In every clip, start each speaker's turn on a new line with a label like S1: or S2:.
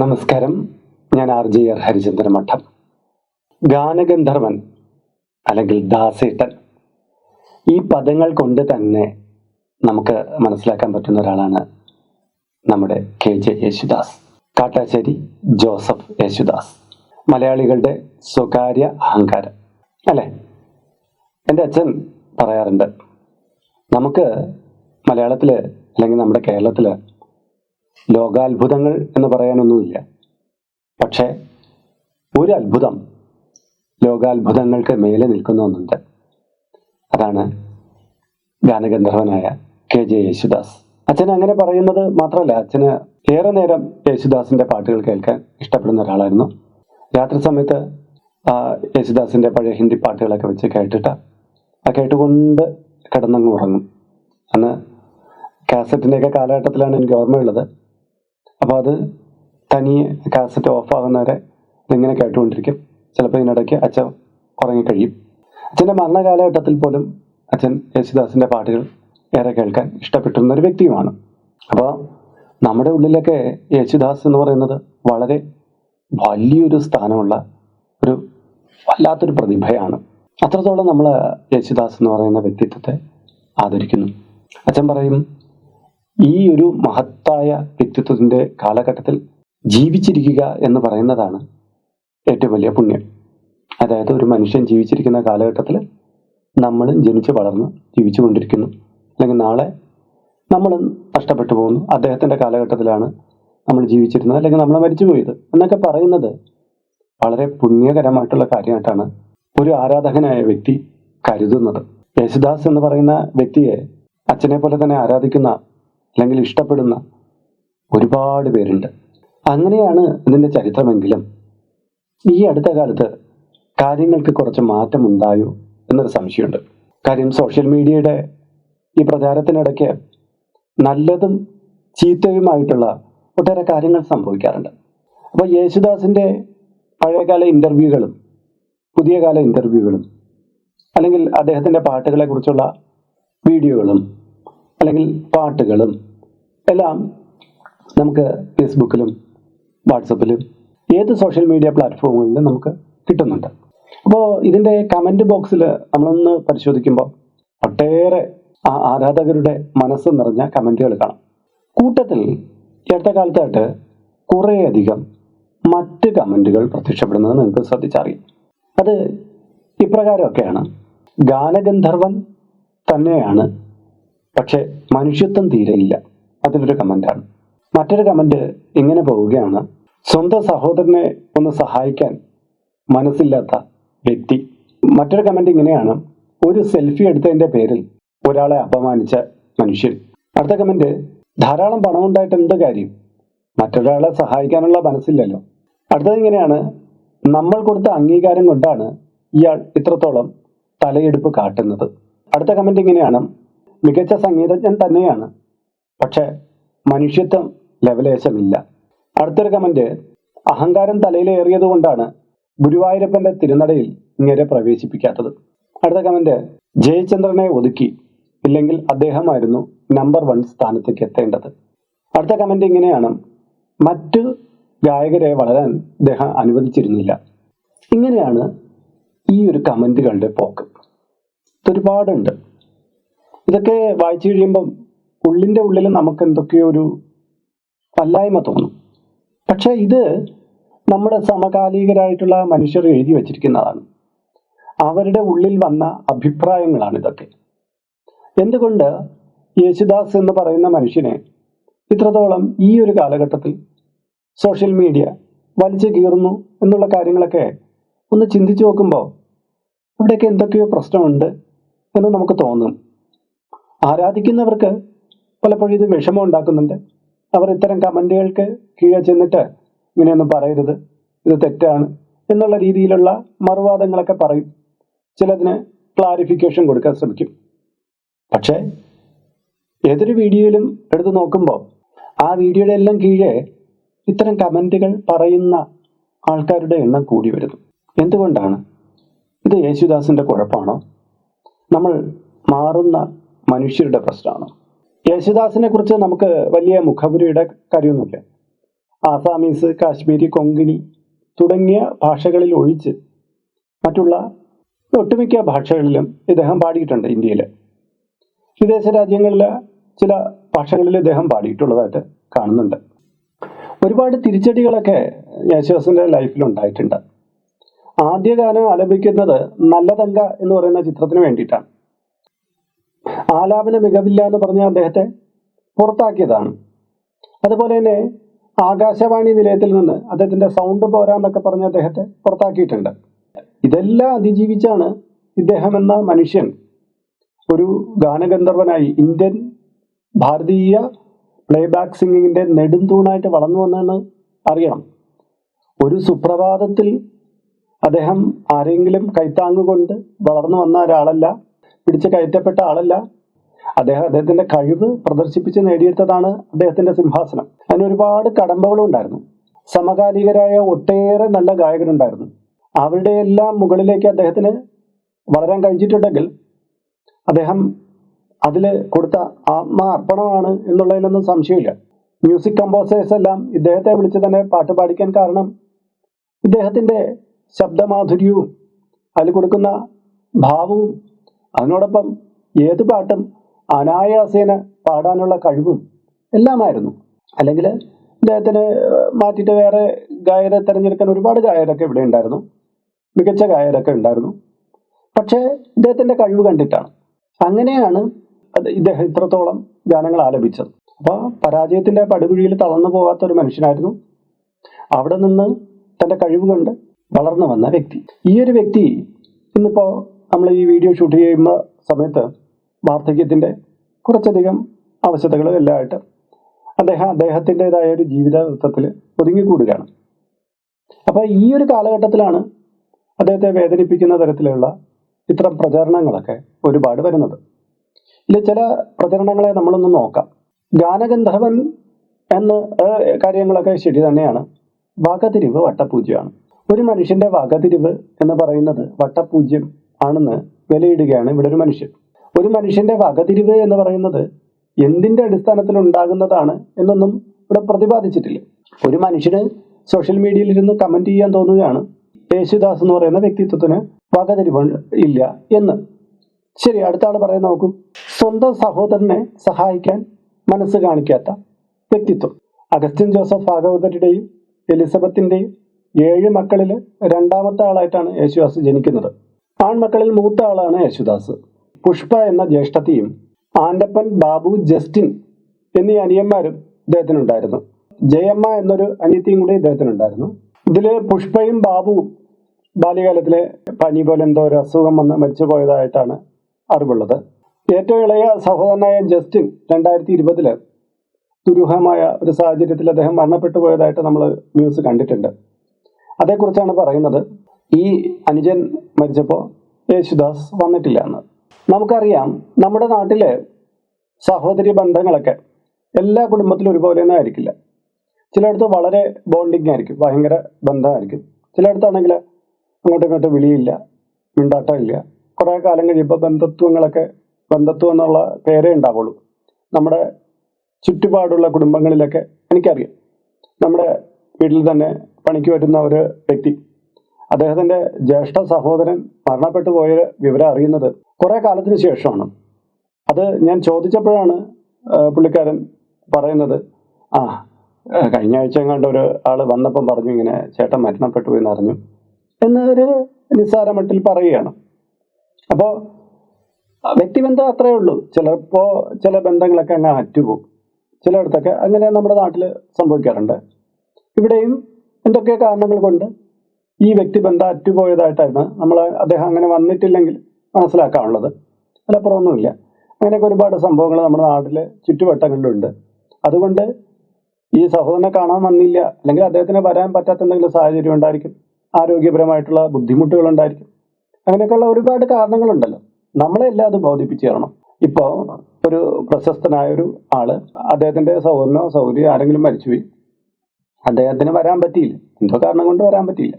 S1: നമസ്കാരം. ഞാൻ R G R Harichandran മഠം. ഗാനഗന്ധർവൻ അല്ലെങ്കിൽ ദാസേട്ടൻ. ഈ പദങ്ങൾ കൊണ്ട് തന്നെ നമുക്ക് മനസ്സിലാക്കാൻ പറ്റുന്ന ഒരാളാണ് നമ്മുടെ K J Yesudas. Kattassery Joseph Yesudas. മലയാളികളുടെ സ്വകാര്യ അഹങ്കാരം. അല്ലേ? എന്റെ അച്ഛൻ പറയാറുണ്ട് നമുക്ക് മലയാളത്തിൽ അല്ലെങ്കിൽ നമ്മുടെ കേരളത്തിൽ ലോകാത്ഭുതങ്ങൾ എന്ന് പറയാനൊന്നുമില്ല. പക്ഷേ ഒരു അത്ഭുതം ലോകാത്ഭുതങ്ങൾക്ക് മേലെ നിൽക്കുന്ന ഒന്നുണ്ട്. അതാണ് ഗാനഗന്ധർവനായ കെ. ജെ. യേശുദാസ്. അച്ഛൻ അങ്ങനെ പറയുന്നത് മാത്രമല്ല അച്ഛന് ഏറെ നേരം യേശുദാസിന്റെ പാട്ടുകൾ കേൾക്കാൻ ഇഷ്ടപ്പെടുന്ന ഒരാളായിരുന്നു. രാത്രി സമയത്ത് ആ യേശുദാസിന്റെ പഴയ ഹിന്ദി പാട്ടുകളൊക്കെ വെച്ച് കേട്ടിട്ട് ആ കേട്ടുകൊണ്ട് കിടന്നങ്ങ് ഉറങ്ങും. അന്ന് കാസറ്റിന്റെയൊക്കെ കാലഘട്ടത്തിലാണ് എനിക്ക് ഓർമ്മയുള്ളത്. അപ്പോൾ അത് തനിയെ കാസറ്റ് ഓഫ് ആകുന്നവരെ ഇതിങ്ങനെ കേട്ടുകൊണ്ടിരിക്കും. ചിലപ്പോൾ ഇതിനിടയ്ക്ക് അച്ഛൻ ഉറങ്ങിക്കഴിയും അച്ഛന്റെ മരണകാലഘട്ടത്തിൽ പോലും അച്ഛൻ യേശുദാസിന്റെ പാട്ടുകൾ ഏറെ കേൾക്കാൻ ഇഷ്ടപ്പെട്ടിരുന്ന ഒരു വ്യക്തിയുമാണ്. അപ്പോൾ നമ്മുടെ ഉള്ളിലൊക്കെ യേശുദാസ് എന്ന് പറയുന്നത് വളരെ വലിയൊരു സ്ഥാനമുള്ള ഒരു വല്ലാത്തൊരു പ്രതിഭയാണ്. അത്രത്തോളം നമ്മൾ യേശുദാസ് എന്ന് പറയുന്ന വ്യക്തിത്വത്തെ ആദരിക്കുന്നു. അച്ഛൻ പറയും ഈ ഒരു മഹത്തായ വ്യക്തിത്വത്തിന്റെ കാലഘട്ടത്തിൽ ജീവിച്ചിരിക്കുക എന്ന് പറയുന്നതാണ് ഏറ്റവും വലിയ പുണ്യം. അതായത് ഒരു മനുഷ്യൻ ജീവിച്ചിരിക്കുന്ന കാലഘട്ടത്തിൽ നമ്മൾ ജനിച്ച് വളർന്ന് ജീവിച്ചു കൊണ്ടിരിക്കുന്നു. അല്ലെങ്കിൽ നാളെ നമ്മൾ നഷ്ടപ്പെട്ടു പോകുന്നു. അദ്ദേഹത്തിന്റെ കാലഘട്ടത്തിലാണ് നമ്മൾ ജീവിച്ചിരുന്നത്. അല്ലെങ്കിൽ നമ്മൾ മരിച്ചു പോയത് എന്നൊക്കെ പറയുന്നത് വളരെ പുണ്യകരമായിട്ടുള്ള കാര്യമായിട്ടാണ് ഒരു ആരാധകനായ വ്യക്തി കരുതുന്നത്. യേശുദാസ് എന്ന് പറയുന്ന വ്യക്തിയെ അച്ഛനെ പോലെ തന്നെ ആരാധിക്കുന്ന അല്ലെങ്കിൽ ഇഷ്ടപ്പെടുന്ന ഒരുപാട് പേരുണ്ട്. അങ്ങനെയാണ് ഇതിന്റെ ചരിത്രമെങ്കിലും ഈ അടുത്ത കാലത്ത് കാര്യങ്ങൾക്ക് കുറച്ച് മാറ്റമുണ്ടായോ എന്നൊരു സംശയമുണ്ട്. കാര്യം സോഷ്യൽ മീഡിയയുടെ ഈ പ്രചാരത്തിനിടയ്ക്ക് നല്ലതും ചീത്തയുമായിട്ടുള്ള ഒട്ടേറെ കാര്യങ്ങൾ സംഭവിക്കാറുണ്ട്. അപ്പോൾ യേശുദാസിന്റെ പഴയകാല ഇന്റർവ്യൂകളും പുതിയ കാല ഇന്റർവ്യൂകളും അല്ലെങ്കിൽ അദ്ദേഹത്തിന്റെ പാട്ടുകളെക്കുറിച്ചുള്ള വീഡിയോകളും അല്ലെങ്കിൽ പാട്ടുകളും എല്ലാം നമുക്ക് ഫേസ്ബുക്കിലും വാട്സപ്പിലും ഏത് സോഷ്യൽ മീഡിയ പ്ലാറ്റ്ഫോമുകളിലും നമുക്ക് കിട്ടുന്നുണ്ട്. അപ്പോൾ ഇതിന്റെ കമന്റ് ബോക്സിൽ നമ്മളൊന്ന് പരിശോധിക്കുമ്പോൾ ഒട്ടേറെ ആ ആരാധകരുടെ മനസ്സ് നിറഞ്ഞ കമന്റുകൾ കാണാം. കൂട്ടത്തിൽ അടുത്ത കാലത്തായിട്ട് കുറേയധികം മറ്റ് കമന്റുകൾ പ്രത്യക്ഷപ്പെടുന്നത് നിങ്ങൾക്ക് ശ്രദ്ധിച്ചറിയാം. അത് ഇപ്രകാരമൊക്കെയാണ്. ഗാനഗന്ധർവൻ തന്നെയാണ് പക്ഷെ മനുഷ്യത്വം തീരെയില്ല അതിലൊരു കമന്റാണ്. മറ്റൊരു കമന്റ് ഇങ്ങനെ പോവുകയാണ്. സ്വന്തം സഹോദരനെ ഒന്ന് സഹായിക്കാൻ മനസ്സില്ലാത്ത വ്യക്തി. മറ്റൊരു കമന്റ് ഇങ്ങനെയാണ്. ഒരു സെൽഫി എടുത്തതിന്റെ പേരിൽ ഒരാളെ അപമാനിച്ച മനുഷ്യൻ. അടുത്ത കമന്റ് ധാരാളം പണം ഉണ്ടായിട്ട് എന്ത് കാര്യം? മറ്റൊരാളെ സഹായിക്കാനുള്ള മനസ്സില്ലല്ലോ. അടുത്തത് ഇങ്ങനെയാണ്. നമ്മൾ കൊടുത്ത അംഗീകാരം കൊണ്ടാണ് ഇയാൾ ഇത്രത്തോളം തലയെടുപ്പ് കാട്ടുന്നത്. അടുത്ത കമന്റ് ഇങ്ങനെയാണ്. മികച്ച സംഗീതജ്ഞൻ തന്നെയാണ്. പക്ഷെ മനുഷ്യത്വം ലവലേശമില്ല. അടുത്തൊരു കമന്റ് അഹങ്കാരം തലയിലേറിയത് കൊണ്ടാണ് ഗുരുവായൂരപ്പന്റെ തിരുനടയിൽ ഇങ്ങനെ പ്രവേശിപ്പിക്കാത്തത്. അടുത്ത കമന്റ് ജയചന്ദ്രനെ ഒതുക്കി. ഇല്ലെങ്കിൽ അദ്ദേഹമായിരുന്നു നമ്പർ വൺ സ്ഥാനത്തേക്ക് എത്തേണ്ടത്. അടുത്ത കമന്റ് ഇങ്ങനെയാണ്. മറ്റു ഗായകരെ വളരാൻ അദ്ദേഹം അനുവദിച്ചിരുന്നില്ല. ഇങ്ങനെയാണ് ഈ ഒരു കമന്റുകളുടെ പോക്ക്. ഇതൊരുപാടുണ്ട്. ഇതൊക്കെ വായിച്ചു കഴിയുമ്പം ഉള്ളിന്റെ ഉള്ളിൽ നമുക്ക് എന്തൊക്കെയോ ഒരു വല്ലായ്മ തോന്നും. പക്ഷേ ഇത് നമ്മുടെ സമകാലികരായിട്ടുള്ള മനുഷ്യർ എഴുതി വച്ചിരിക്കുന്നതാണ്. അവരുടെ ഉള്ളിൽ വന്ന അഭിപ്രായങ്ങളാണ് ഇതൊക്കെ. എന്തുകൊണ്ട് യേശുദാസ് എന്ന് പറയുന്ന മനുഷ്യനെ ഇത്രത്തോളം ഈ ഒരു കാലഘട്ടത്തിൽ സോഷ്യൽ മീഡിയ വലിച്ചു കീറുന്നു എന്നുള്ള കാര്യങ്ങളൊക്കെ ഒന്ന് ചിന്തിച്ചു നോക്കുമ്പോൾ ഇവിടെയൊക്കെ എന്തൊക്കെയോ പ്രശ്നമുണ്ട് എന്ന് നമുക്ക് തോന്നും. ആരാധിക്കുന്നവർക്ക് പലപ്പോഴും ഇത് വിഷമം ഉണ്ടാക്കുന്നുണ്ട്. അവർ ഇത്തരം കമന്റുകൾക്ക് കീഴെ ചെന്നിട്ട് ഇങ്ങനെയൊന്നും പറയരുത്. ഇത് തെറ്റാണ് എന്നുള്ള രീതിയിലുള്ള മറുവാദങ്ങളൊക്കെ പറയും. ചിലതിന് ക്ലാരിഫിക്കേഷൻ കൊടുക്കാൻ ശ്രമിക്കും. പക്ഷേ ഏതൊരു വീഡിയോയിലും എടുത്തു നോക്കുമ്പോൾ ആ വീഡിയോയുടെ എല്ലാം കീഴെ ഇത്തരം കമന്റുകൾ പറയുന്ന ആൾക്കാരുടെ എണ്ണം കൂടി വരുന്നു. എന്തുകൊണ്ടാണ്? ഇത് യേശുദാസിന്റെ കുഴപ്പമാണോ? നമ്മൾ മാറുന്ന മനുഷ്യരുടെ പ്രശ്നമാണ്. യേശുദാസിനെ കുറിച്ച് നമുക്ക് വലിയ മുഖപുരിയുടെ കാര്യമൊന്നുമില്ല. ആസാമീസ് കാശ്മീരി കൊങ്കിണി തുടങ്ങിയ ഭാഷകളിൽ ഒഴിച്ച് മറ്റുള്ള ഒട്ടുമിക്ക ഭാഷകളിലും ഇദ്ദേഹം പാടിയിട്ടുണ്ട് ഇന്ത്യയിൽ വിദേശ രാജ്യങ്ങളിലെ ചില ഭാഷകളിൽ ഇദ്ദേഹം പാടിയിട്ടുള്ളതായിട്ട് കാണുന്നുണ്ട്. ഒരുപാട് തിരിച്ചടികളൊക്കെ യേശുദാസിന്റെ ലൈഫിൽ ഉണ്ടായിട്ടുണ്ട്. ആദ്യ ഗാനം ആലപിക്കുന്നത് നല്ലതങ്ക എന്ന് പറയുന്ന ചിത്രത്തിന് വേണ്ടിയിട്ടാണ്. ആലാപന മികവില്ല എന്ന് പറഞ്ഞ അദ്ദേഹത്തെ പുറത്താക്കിയതാണ്. അതുപോലെ തന്നെ ആകാശവാണി നിലയത്തിൽ നിന്ന് അദ്ദേഹത്തിന്റെ സൗണ്ട് പോരാന്നൊക്കെ പറഞ്ഞ അദ്ദേഹത്തെ പുറത്താക്കിയിട്ടുണ്ട്. ഇതെല്ലാം അതിജീവിച്ചാണ് ഇദ്ദേഹം എന്ന മനുഷ്യൻ ഒരു ഗാനഗന്ധർവനായി ഇന്ത്യൻ ഭാരതീയ പ്ലേബാക്ക് സിംഗിങ്ങിന്റെ നെടുംതൂണായിട്ട് വളർന്നു വന്നെന്ന് അറിയണം. ഒരു സുപ്രഭാതത്തിൽ അദ്ദേഹം ആരെങ്കിലും കൈത്താങ്ങുകൊണ്ട് വളർന്നു വന്ന ഒരാളല്ല പിടിച്ച് കയറ്റപ്പെട്ട ആളല്ല. അദ്ദേഹം അദ്ദേഹത്തിന്റെ കഴിവ് പ്രദർശിപ്പിച്ച് നേടിയെടുത്തതാണ് അദ്ദേഹത്തിന്റെ സിംഹാസനം. അതിന് ഒരുപാട് കടമ്പകളും ഉണ്ടായിരുന്നു. സമകാലികരായ ഒട്ടേറെ നല്ല ഗായകരുണ്ടായിരുന്നു. അവരുടെ എല്ലാം മുകളിലേക്ക് അദ്ദേഹത്തിന് വളരാൻ കഴിഞ്ഞിട്ടുണ്ടെങ്കിൽ അദ്ദേഹം അതിൽ കൊടുത്ത ആത്മാർപ്പണമാണ് എന്നുള്ളതിലൊന്നും സംശയമില്ല. മ്യൂസിക് കമ്പോസേഴ്സ് എല്ലാം ഇദ്ദേഹത്തെ വിളിച്ച് തന്നെ പാട്ട് പാടിക്കാൻ കാരണം ഇദ്ദേഹത്തിന്റെ ശബ്ദമാധുര്യവും അതിൽ കൊടുക്കുന്ന ഭാവവും അതിനോടൊപ്പം ഏത് പാട്ടും അനായാസേന പാടാനുള്ള കഴിവും എല്ലാമായിരുന്നു. അല്ലെങ്കിൽ അദ്ദേഹത്തിന് മാറ്റിയിട്ട് വേറെ ഗായകരെ തിരഞ്ഞെടുക്കാൻ ഒരുപാട് ഗായകരൊക്കെ ഇവിടെ ഉണ്ടായിരുന്നു. മികച്ച ഗായകരൊക്കെ ഉണ്ടായിരുന്നു. പക്ഷേ ഇദ്ദേഹത്തിന്റെ കഴിവ് കണ്ടിട്ടാണ്. അങ്ങനെയാണ് ഇദ്ദേഹം ഇത്രത്തോളം ഗാനങ്ങൾ ആലപിച്ചത്. അപ്പോൾ പരാജയത്തിന്റെ പടുകുഴിയിൽ തളർന്നു പോകാത്ത ഒരു മനുഷ്യനായിരുന്നു. അവിടെ നിന്ന് തന്റെ കഴിവ് കണ്ട് വളർന്നു വന്ന വ്യക്തി. ഈ ഒരു വ്യക്തി ഇന്നിപ്പോ നമ്മൾ ഈ വീഡിയോ ഷൂട്ട് ചെയ്യുന്ന സമയത്ത് വാർദ്ധക്യത്തിന്റെ കുറച്ചധികം ആവശ്യതകളും എല്ലാമായിട്ട് അദ്ദേഹം അദ്ദേഹത്തിന്റെതായ ഒരു ജീവിതത്തിൽ ഒതുങ്ങിക്കൂടുകയാണ്. അപ്പോൾ ഈ ഒരു കാലഘട്ടത്തിലാണ് അദ്ദേഹത്തെ വേദനിപ്പിക്കുന്ന തരത്തിലുള്ള ഇത്തരം പ്രചരണങ്ങളൊക്കെ ഒരുപാട് വരുന്നത്. ഇതിൽ ചില പ്രചരണങ്ങളെ നമ്മളൊന്ന് നോക്കാം. ഗാനഗന്ധർവൻ എന്ന് കാര്യങ്ങളൊക്കെ ശരി തന്നെയാണ്. വകതിരിവ് വട്ടപൂജ്യമാണ്. ഒരു മനുഷ്യന്റെ വകതിരിവ് എന്ന് പറയുന്നത് വട്ടപൂജ്യം ആണെന്ന് വിലയിടുകയാണ് ഇവിടെ ഒരു മനുഷ്യൻ. ഒരു മനുഷ്യന്റെ വകതിരിവ് എന്ന് പറയുന്നത് എന്തിന്റെ അടിസ്ഥാനത്തിൽ ഉണ്ടാകുന്നതാണ് എന്നൊന്നും ഇവിടെ പ്രതിപാദിച്ചിട്ടില്ല. ഒരു മനുഷ്യന് സോഷ്യൽ മീഡിയയിൽ ഇരുന്ന് കമന്റ് ചെയ്യാൻ തോന്നുകയാണ് യേശുദാസ് എന്ന് പറയുന്ന വ്യക്തിത്വത്തിന് വകതിരിവ് ഇല്ല എന്ന്. ശരി അടുത്ത ആൾ പറയാൻ നോക്കൂ. സ്വന്തം സഹോദരനെ സഹായിക്കാൻ മനസ്സ് കാണിക്കാത്ത വ്യക്തിത്വം. അഗസ്റ്റിൻ ജോസഫ് ഭാഗവതരുടെയും എലിസബത്തിന്റെയും ഏഴ് മക്കളിൽ രണ്ടാമത്തെ ആളായിട്ടാണ് യേശുദാസ് ജനിക്കുന്നത്. ആൺമക്കളിൽ മൂത്ത ആളാണ് യേശുദാസ്. പുഷ്പ എന്ന ജ്യേഷ്ഠത്തിയും ആൻഡപ്പൻ ബാബു ജസ്റ്റിൻ എന്നീ അനിയന്മാരും ഇദ്ദേഹത്തിനുണ്ടായിരുന്നു. ജയമ്മ എന്നൊരു അനിയത്തിയും കൂടി ഇദ്ദേഹത്തിനുണ്ടായിരുന്നു. ഇതിൽ പുഷ്പയും ബാബുവും ബാല്യകാലത്തിലെ പനി പോലെ എന്തോ ഒരു അസുഖം വന്ന് മരിച്ചു പോയതായിട്ടാണ് അറിവുള്ളത്. ഏറ്റവും ഇളയ സഹോദരനായ ജസ്റ്റിൻ രണ്ടായിരത്തി ഇരുപതിൽ ദുരൂഹമായ ഒരു സാഹചര്യത്തിൽ അദ്ദേഹം മരണപ്പെട്ടു പോയതായിട്ട് നമ്മൾ ന്യൂസ് കണ്ടിട്ടുണ്ട്. അതേക്കുറിച്ചാണ് പറയുന്നത്. ഈ അനുജൻ മരിച്ചപ്പോൾ യേശുദാസ് വന്നിട്ടില്ല എന്ന്. നമുക്കറിയാം നമ്മുടെ നാട്ടിലെ സഹോദരി ബന്ധങ്ങളൊക്കെ എല്ലാ കുടുംബത്തിലും ഒരുപോലെ ഒന്നും ആയിരിക്കില്ല. ചിലയിടത്ത് വളരെ ബോണ്ടിങ് ആയിരിക്കും ഭയങ്കര ബന്ധമായിരിക്കും. ചിലയിടത്താണെങ്കിൽ അങ്ങോട്ടും ഇങ്ങോട്ടും വിളിയില്ല മിണ്ടാട്ടമില്ല. കുറേ കാലം കഴിയുമ്പോൾ ബന്ധത്വങ്ങളൊക്കെ ബന്ധത്വം എന്നുള്ള പേരേ ഉണ്ടാവുള്ളൂ. നമ്മുടെ ചുറ്റുപാടുള്ള കുടുംബങ്ങളിലൊക്കെ എനിക്കറിയാം. നമ്മുടെ വീട്ടിൽ തന്നെ പണിക്ക് വരുന്ന ഒരു വ്യക്തി അദ്ദേഹത്തിന്റെ ജ്യേഷ്ഠ സഹോദരൻ മരണപ്പെട്ടു പോയ വിവരം അറിയുന്നത് കുറെ കാലത്തിന് ശേഷമാണ്. അത് ഞാൻ ചോദിച്ചപ്പോഴാണ് പുള്ളിക്കാരൻ പറയുന്നത് ആ കഴിഞ്ഞ ആഴ്ച എങ്ങാണ്ട് ഒരു ആൾ വന്നപ്പം പറഞ്ഞു ഇങ്ങനെ ചേട്ടൻ മരണപ്പെട്ടു എന്ന് അറിഞ്ഞു എന്നൊരു നിസ്സാരമട്ടിൽ പറയുകയാണ്. അപ്പോൾ വ്യക്തിബന്ധം അത്രയേ ഉള്ളൂ. ചിലപ്പോ ചില ബന്ധങ്ങളൊക്കെ അങ്ങ് അറ്റുപോകും. ചിലയിടത്തൊക്കെ അങ്ങനെ നമ്മുടെ നാട്ടിൽ സംഭവിക്കാറുണ്ട്. ഇവിടെയും എന്തൊക്കെ കാരണങ്ങൾ കൊണ്ട് ഈ വ്യക്തി ബന്ധം അറ്റുപോയതായിട്ടാണ് നമ്മൾ അദ്ദേഹം അങ്ങനെ വന്നിട്ടില്ലെങ്കിൽ മനസ്സിലാക്കാനുള്ളത്. അതിലപ്പുറമൊന്നുമില്ല. അങ്ങനെയൊക്കെ ഒരുപാട് സംഭവങ്ങൾ നമ്മുടെ നാട്ടിൽ ചുറ്റുവട്ടങ്ങളിലുണ്ട്. അതുകൊണ്ട് ഈ സഹോദരനെ കാണാൻ വന്നില്ല. അല്ലെങ്കിൽ അദ്ദേഹത്തിന് വരാൻ പറ്റാത്ത എന്തെങ്കിലും സാഹചര്യം ഉണ്ടായിരിക്കും. ആരോഗ്യപരമായിട്ടുള്ള ബുദ്ധിമുട്ടുകൾ ഉണ്ടായിരിക്കും. അങ്ങനെയൊക്കെയുള്ള ഒരുപാട് കാരണങ്ങളുണ്ടല്ലോ. നമ്മളെല്ലാം അത് ബോധിപ്പിച്ചു തരണം. ഇപ്പോൾ ഒരു പ്രശസ്തനായ ഒരു ആൾ അദ്ദേഹത്തിന്റെ സഹോദരനോ സഹോദരി ആരെങ്കിലും മരിച്ചുപോയി. അദ്ദേഹത്തിന് വരാൻ പറ്റിയില്ല. എന്തോ കാരണം കൊണ്ട് വരാൻ പറ്റിയില്ല.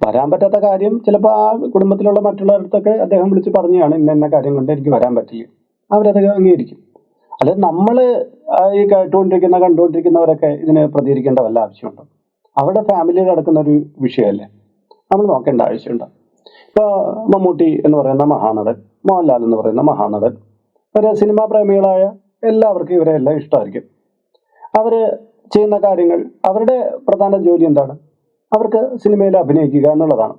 S1: വരാൻ പറ്റാത്ത കാര്യം ചിലപ്പോൾ ആ കുടുംബത്തിലുള്ള മറ്റുള്ളവരടുത്തൊക്കെ അദ്ദേഹം വിളിച്ച് പറഞ്ഞാണ് ഇന്ന ഇന്ന കാര്യം കൊണ്ട് എനിക്ക് വരാൻ പറ്റില്ല. അവരത് അംഗീകരിക്കും. അല്ല നമ്മൾ ഈ കേട്ടുകൊണ്ടിരിക്കുന്ന കണ്ടുകൊണ്ടിരിക്കുന്നവരൊക്കെ ഇതിന് പ്രതികരിക്കേണ്ട വല്ല ആവശ്യമുണ്ടോ? അവിടെ ഫാമിലിയിൽ നടക്കുന്ന ഒരു വിഷയമല്ലേ? നമ്മൾ നോക്കേണ്ട ആവശ്യമുണ്ട്? ഇപ്പോൾ മമ്മൂട്ടി എന്ന് പറയുന്ന മഹാനടൻ മോഹൻലാൽ എന്ന് പറയുന്ന മഹാനടൻ ഒരു സിനിമാ പ്രേമികളായ എല്ലാവർക്കും ഇവരെ എല്ലാം ഇഷ്ടമായിരിക്കും. അവർ ചെയ്യുന്ന കാര്യങ്ങൾ അവരുടെ പ്രധാന ജോലി എന്താണ്? അവർക്ക് സിനിമയിൽ അഭിനയിക്കുക എന്നുള്ളതാണ്.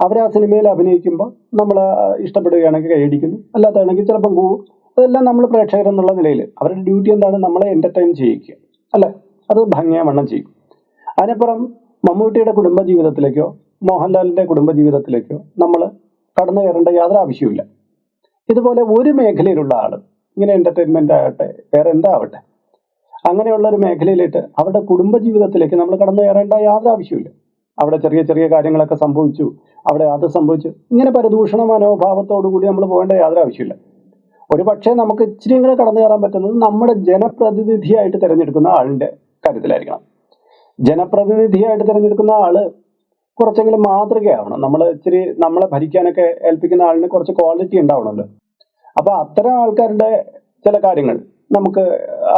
S1: അവർ ആ സിനിമയിൽ അഭിനയിക്കുമ്പോൾ നമ്മൾ ഇഷ്ടപ്പെടുകയാണെങ്കിൽ കൈയടിക്കുന്നു അല്ലാത്തതാണെങ്കിൽ ചിലപ്പം പോകും അതെല്ലാം നമ്മൾ പ്രേക്ഷകർ എന്നുള്ള നിലയിൽ. അവരുടെ ഡ്യൂട്ടി എന്താണ്? നമ്മളെ എന്റർടൈൻ ചെയ്യിക്കുക. അല്ല? അത് ഭംഗിയാവണ്ണം ചെയ്യും. അതിനപ്പുറം മമ്മൂട്ടിയുടെ കുടുംബ ജീവിതത്തിലേക്കോ കുടുംബജീവിതത്തിലേക്കോ കുടുംബ ജീവിതത്തിലേക്കോ നമ്മൾ കടന്നു കയറേണ്ട യാതൊരു ആവശ്യവുമില്ല. ഇതുപോലെ ഒരു മേഖലയിലുള്ള ആൾ ഇങ്ങനെ എന്റർടൈൻമെന്റ് ആകട്ടെ വേറെ എന്താവട്ടെ? അങ്ങനെയുള്ള ഒരു മേഖലയിലേക്ക് അവരുടെ കുടുംബ ജീവിതത്തിലേക്ക് നമ്മൾ കടന്നു കയറേണ്ട യാതൊരു ആവശ്യമില്ല അവിടെ ചെറിയ ചെറിയ കാര്യങ്ങളൊക്കെ സംഭവിച്ചു. അവിടെ അത് സംഭവിച്ചു. ഇങ്ങനെ പരദൂഷണ കൂടി നമ്മൾ പോകേണ്ട യാതൊരു ആവശ്യമില്ല ഒരു പക്ഷേ നമുക്ക് ഇച്ചിരി ഇങ്ങനെ കടന്നു കയറാൻ പറ്റുന്നത് നമ്മുടെ ജനപ്രതിനിധിയായിട്ട് തിരഞ്ഞെടുക്കുന്ന ആളിന്റെ കാര്യത്തിലായിരിക്കണം. ജനപ്രതിനിധിയായിട്ട് തിരഞ്ഞെടുക്കുന്ന ആൾ കുറച്ചെങ്കിലും മാതൃകയാവണം. നമ്മൾ ഇച്ചിരി നമ്മളെ ഭരിക്കാനൊക്കെ ഏൽപ്പിക്കുന്ന ആളിന് കുറച്ച് ക്വാളിറ്റി ഉണ്ടാവണമല്ലോ. അപ്പൊ അത്തരം ആൾക്കാരുടെ ചില കാര്യങ്ങൾ നമുക്ക്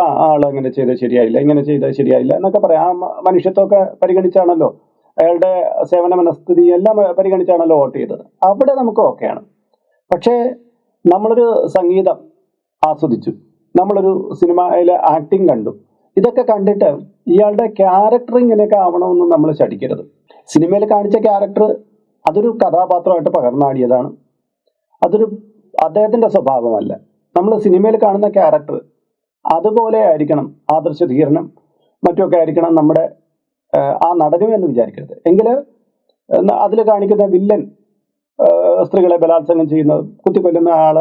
S1: ആ ആൾ അങ്ങനെ ചെയ്താൽ ശരിയായില്ല ഇങ്ങനെ ചെയ്താൽ ശരിയായില്ല എന്നൊക്കെ പറയാം. ആ മനുഷ്യത്വമൊക്കെ പരിഗണിച്ചാണല്ലോ അയാളുടെ സേവന മനസ്ഥിതി എല്ലാം പരിഗണിച്ചാണല്ലോ വോട്ട് ചെയ്തത്. അവിടെ നമുക്ക് ഓക്കെയാണ്. പക്ഷേ നമ്മളൊരു സംഗീതം ആസ്വദിച്ചു. നമ്മളൊരു സിനിമയിലെ ആക്ടിങ് കണ്ടു. ഇതൊക്കെ കണ്ടിട്ട് ഇയാളുടെ ക്യാരക്ടർ ഇങ്ങനെയൊക്കെ ആവണമെന്ന് നമ്മൾ ചടിക്കരുത് സിനിമയിൽ കാണിച്ച ക്യാരക്ടർ അതൊരു കഥാപാത്രമായിട്ട് പകർന്നാടിയതാണ്. അതൊരു അദ്ദേഹത്തിന്റെ സ്വഭാവമല്ല. നമ്മൾ സിനിമയിൽ കാണുന്ന ക്യാരക്ടർ അതുപോലെ ആയിരിക്കണം ആദർശ ധീരനും മറ്റുമൊക്കെ ആയിരിക്കണം നമ്മുടെ ആ, നടനും എന്ന് വിചാരിക്കരുത്. എങ്കിൽ അതിൽ കാണിക്കുന്ന വില്ലൻ സ്ത്രീകളെ ബലാത്സംഗം ചെയ്യുന്നത് കുത്തിക്കൊല്ലുന്ന ആൾ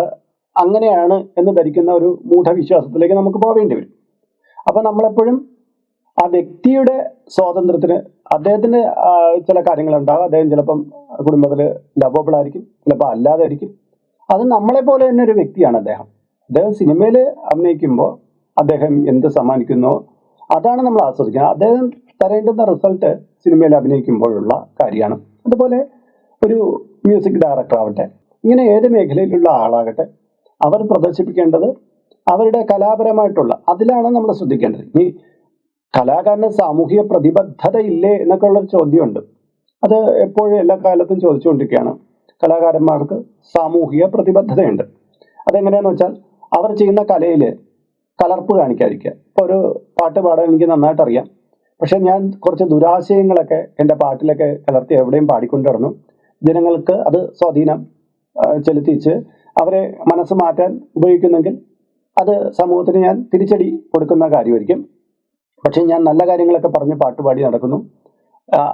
S1: അങ്ങനെയാണ് എന്ന് ധരിക്കുന്ന ഒരു മൂഢവിശ്വാസത്തിലേക്ക് നമുക്ക് പോവേണ്ടി വരും. അപ്പൊ നമ്മളെപ്പോഴും ആ വ്യക്തിയുടെ സ്വാതന്ത്ര്യത്തിന് അദ്ദേഹത്തിന് ചില കാര്യങ്ങൾ കാര്യങ്ങളുണ്ടാകും അദ്ദേഹം ചിലപ്പം കുടുംബത്തിൽ ലവബിൾ ആയിരിക്കും ചിലപ്പോൾ അല്ലാതെ ആയിരിക്കും. അത് നമ്മളെ പോലെ തന്നെ ഒരു വ്യക്തിയാണ് അദ്ദേഹം. അദ്ദേഹം സിനിമയിൽ അഭിനയിക്കുമ്പോൾ അദ്ദേഹം എന്ത് സമ്മാനിക്കുന്നു? അതാണ് നമ്മൾ ആസ്വദിക്കുന്നത്. അദ്ദേഹം തരേണ്ടുന്ന റിസൾട്ട് സിനിമയിൽ അഭിനയിക്കുമ്പോഴുള്ള കാര്യമാണ്. അതുപോലെ ഒരു മ്യൂസിക് ഡയറക്ടർ ആവട്ടെ ഇങ്ങനെ ഏത് മേഖലയിലുള്ള ആളാകട്ടെ അവർ പ്രദർശിപ്പിക്കേണ്ടത് അവരുടെ കലാപരമായിട്ടുള്ള അതിലാണ് നമ്മൾ ശ്രദ്ധിക്കേണ്ടത്. ഇനി കലാകാരന് സാമൂഹിക പ്രതിബദ്ധത ഇല്ലേ എന്നൊക്കെ ഉള്ളൊരു ചോദ്യമുണ്ട്. അത് എപ്പോഴും എല്ലാ കാലത്തും ചോദിച്ചുകൊണ്ടിരിക്കുകയാണ്. കലാകാരന്മാർക്ക് സാമൂഹിക പ്രതിബദ്ധതയുണ്ട്. അതെങ്ങനെയാന്ന് വെച്ചാൽ അവർ ചെയ്യുന്ന കലയിൽ കലർപ്പ് കാണിക്കാതിരിക്കുക. ഇപ്പോൾ ഒരു പാട്ട് പാടാൻ എനിക്ക് നന്നായിട്ട് അറിയാം പക്ഷെ ഞാൻ കുറച്ച് ദുരാശയങ്ങളൊക്കെ എന്റെ പാട്ടിലൊക്കെ കലർത്തി എവിടെയും പാടിക്കൊണ്ട് നടന്നു. ജനങ്ങൾക്ക് അത് സ്വാധീനം ചെലുത്തിച്ച് അവരെ മനസ്സ് മാറ്റാൻ ഉപയോഗിക്കുന്നെങ്കിൽ അത് സമൂഹത്തിന് ഞാൻ തിരിച്ചടി കൊടുക്കുന്ന കാര്യമായിരിക്കും. പക്ഷേ ഞാൻ നല്ല കാര്യങ്ങളൊക്കെ പറഞ്ഞ് പാട്ടുപാടി നടക്കുന്നു.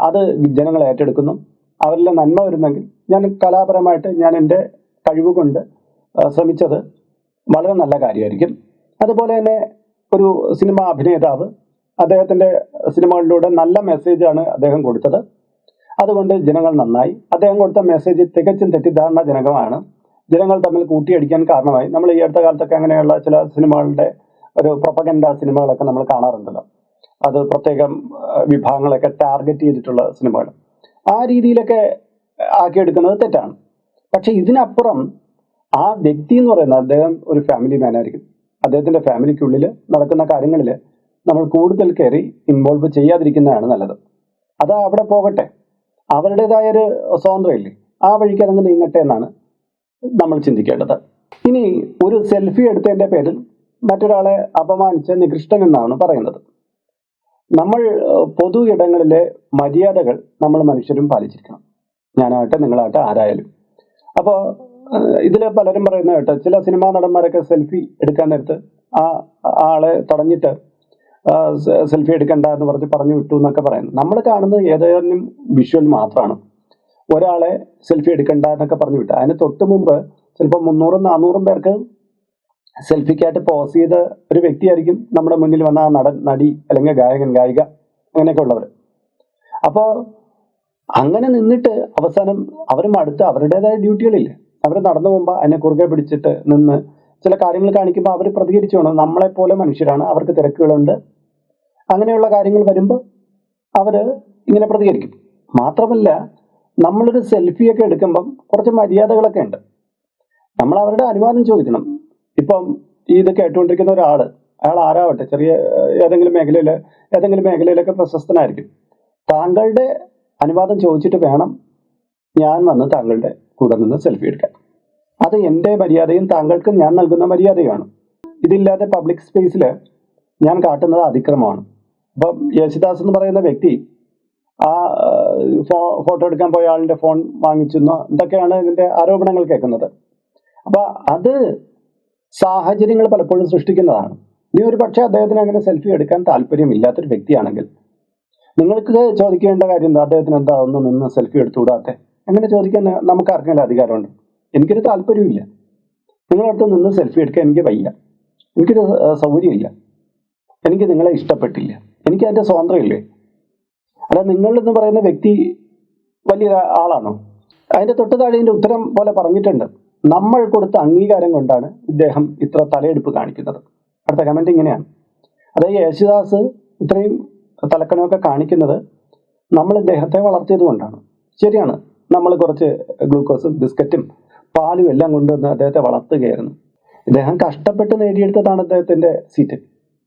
S1: അത് ജനങ്ങൾ ഏറ്റെടുക്കുന്നു. അവരിലെ നന്മ വരുന്നെങ്കിൽ ഞാൻ കലാപരമായിട്ട് ഞാൻ എന്റെ കഴിവ് കൊണ്ട് ശ്രമിച്ചത് വളരെ നല്ല കാര്യമായിരിക്കും. അതുപോലെ തന്നെ ഒരു സിനിമ അഭിനേതാവ് അദ്ദേഹത്തിന്റെ സിനിമകളിലൂടെ നല്ല മെസ്സേജാണ് അദ്ദേഹം കൊടുത്തത്. അതുകൊണ്ട് ജനങ്ങൾ നന്നായി. അദ്ദേഹം കൊടുത്ത മെസ്സേജ് തികച്ചും തെറ്റിദ്ധാരണ ജനകമാണ്. ജനങ്ങൾ തമ്മിൽ കൂട്ടിയടിക്കാൻ കാരണമായി. നമ്മൾ ഈ അടുത്ത കാലത്തൊക്കെ അങ്ങനെയുള്ള ചില സിനിമകളുടെ ഒരു പ്രൊപ്പഗൻഡ സിനിമകളൊക്കെ നമ്മൾ കാണാറുണ്ടല്ലോ. അത് പ്രത്യേകം വിഭാഗങ്ങളൊക്കെ ടാർഗറ്റ് ചെയ്തിട്ടുള്ള സിനിമകൾ. ആ രീതിയിലൊക്കെ ആക്കിയെടുക്കുന്നത് തെറ്റാണ്. പക്ഷെ ഇതിനപ്പുറം ആ വ്യക്തി എന്ന് പറയുന്നത് അദ്ദേഹം ഒരു ഫാമിലി മാൻ ആയിരിക്കും. അദ്ദേഹത്തിന്റെ ഫാമിലിക്കുള്ളിൽ നടക്കുന്ന കാര്യങ്ങളിൽ നമ്മൾ കൂടുതൽ കയറി ഇൻവോൾവ് ചെയ്യാതിരിക്കുന്നതാണ് നല്ലത്. അത് അവിടെ പോകട്ടെ. അവരുടേതായ ഒരു സ്വാതന്ത്ര്യമില്ലേ ആ വഴിക്ക് അതങ്ങ് നീങ്ങട്ടെ എന്നാണ് നമ്മൾ ചിന്തിക്കേണ്ടത്. ഇനി ഒരു സെൽഫി എടുത്തതിന്റെ പേരിൽ മറ്റൊരാളെ അപമാനിച്ച നികൃഷ്ടൻ എന്നാണ് പറയുന്നത്. നമ്മൾ പൊതു ഇടങ്ങളിലെ മര്യാദകൾ നമ്മൾ മനുഷ്യരും പാലിച്ചിരിക്കണം. ഞാനാകട്ടെ നിങ്ങളാകട്ടെ ആരായാലും. അപ്പോൾ ഇതിൽ പലരും പറയുന്ന കേട്ടോ ചില സിനിമാ നടന്മാരൊക്കെ സെൽഫി എടുക്കാൻ നേരത്ത് ആ ആളെ തടഞ്ഞിട്ട് സെൽഫി എടുക്കണ്ട എന്ന് പറഞ്ഞ് പറഞ്ഞു വിട്ടു എന്നൊക്കെ പറയുന്നു. നമ്മൾ കാണുന്നത് ഏതായാലും വിഷ്വൽ മാത്രമാണ് ഒരാളെ സെൽഫി എടുക്കണ്ട എന്നൊക്കെ പറഞ്ഞു വിട്ടു. അതിന് തൊട്ട് മുമ്പ് ചിലപ്പോൾ മുന്നൂറും നാനൂറും പേർക്ക് സെൽഫിക്കായിട്ട് പോസ് ചെയ്ത ഒരു വ്യക്തിയായിരിക്കും നമ്മുടെ മുന്നിൽ വന്ന ആ നടൻ നടി അല്ലെങ്കിൽ ഗായകൻ ഗായിക അങ്ങനെയൊക്കെ ഉള്ളവർ അപ്പോൾ അങ്ങനെ നിന്നിട്ട് അവസാനം അവരും അടുത്ത് അവരുടേതായ ഡ്യൂട്ടികളില്ലേ? അവർ നടന്നു പോകുമ്പോൾ അതിനെ കുറുകെ പിടിച്ചിട്ട് നിന്ന് ചില കാര്യങ്ങൾ കാണിക്കുമ്പോൾ അവർ പ്രതികരിച്ചു വേണം നമ്മളെപ്പോലെ മനുഷ്യരാണ്. അവർക്ക് തിരക്കുകളുണ്ട്. അങ്ങനെയുള്ള കാര്യങ്ങൾ വരുമ്പോൾ അവർ ഇങ്ങനെ പ്രതികരിക്കും. മാത്രമല്ല നമ്മളൊരു സെൽഫിയൊക്കെ എടുക്കുമ്പം കുറച്ച് മര്യാദകളൊക്കെ ഉണ്ട്. നമ്മൾ അവരുടെ അനുവാദം ചോദിക്കണം. ഇപ്പം ഇത് കേട്ടുകൊണ്ടിരിക്കുന്ന ഒരാൾ അയാൾ ആരാവട്ടെ? ചെറിയ ഏതെങ്കിലും മേഖലയിൽ ഏതെങ്കിലും മേഖലയിലൊക്കെ പ്രശസ്തനായിരിക്കും. താങ്കളുടെ അനുവാദം ചോദിച്ചിട്ട് വേണം ഞാൻ വന്ന് താങ്കളുടെ കൂടെ നിന്ന് സെൽഫി എടുക്കാൻ അത് എന്റെ മര്യാദയും താങ്കൾക്ക് ഞാൻ നൽകുന്ന മര്യാദയുമാണ് ഇതില്ലാതെ പബ്ലിക് സ്പേസിൽ ഞാൻ കാട്ടുന്നത് അതിക്രമമാണ്. അപ്പം യേശുദാസ് എന്ന് പറയുന്ന വ്യക്തി ആ ഫോട്ടോ എടുക്കാൻ പോയ ആളിന്റെ ഫോൺ വാങ്ങിച്ചെന്നോ ഇതൊക്കെയാണ് ഇതിന്റെ ആരോപണങ്ങൾ കേൾക്കുന്നത്. അപ്പം അത് സാഹചര്യങ്ങൾ പലപ്പോഴും സൃഷ്ടിക്കുന്നതാണ്. ഇനി ഒരു പക്ഷേ അദ്ദേഹത്തിന് അങ്ങനെ സെൽഫി എടുക്കാൻ താല്പര്യമില്ലാത്തൊരു വ്യക്തിയാണെങ്കിൽ നിങ്ങൾക്ക് ചോദിക്കേണ്ട കാര്യം എന്താ? അദ്ദേഹത്തിന് എന്താ? ഒന്ന് നിന്ന് സെൽഫി എടുത്തുകൂടാത്തെ? അങ്ങനെ ചോദിക്കാൻ നമുക്ക് ആർക്കെങ്കിലും അധികാരമുണ്ട്? എനിക്കൊരു താല്പര്യമില്ല നിങ്ങളടുത്ത് നിന്ന് സെൽഫി എടുക്കാൻ എനിക്ക് വയ്യ. എനിക്കൊരു സൗകര്യമില്ല. എനിക്ക് നിങ്ങളെ ഇഷ്ടപ്പെട്ടില്ല. എനിക്ക് അതിന്റെ സ്വാതന്ത്ര്യമില്ലേ? അല്ല നിങ്ങളെന്ന് പറയുന്ന വ്യക്തി വലിയ ആളാണോ? അതിന്റെ തൊട്ട് താഴെ ഉത്തരം പോലെ പറഞ്ഞിട്ടുണ്ട്. നമ്മൾ കൊടുത്ത അംഗീകാരം കൊണ്ടാണ് ഇദ്ദേഹം ഇത്ര തലയെടുപ്പ് കാണിക്കുന്നത്. അടുത്ത കമന്റ് ഇങ്ങനെയാണ്. അതായത് യേശുദാസ് ഇത്രയും തലക്കനമൊക്കെ കാണിക്കുന്നത് നമ്മൾ ഇദ്ദേഹത്തെ വളർത്തിയത് കൊണ്ടാണ്. ശരിയാണ്. നമ്മൾ കുറച്ച് ഗ്ലൂക്കോസും ബിസ്ക്കറ്റും പാലും എല്ലാം കൊണ്ടുവന്ന് അദ്ദേഹത്തെ വളർത്തുകയായിരുന്നു. ഇദ്ദേഹം കഷ്ടപ്പെട്ട് നേടിയെടുത്തതാണ് അദ്ദേഹത്തിന്റെ സീറ്റ്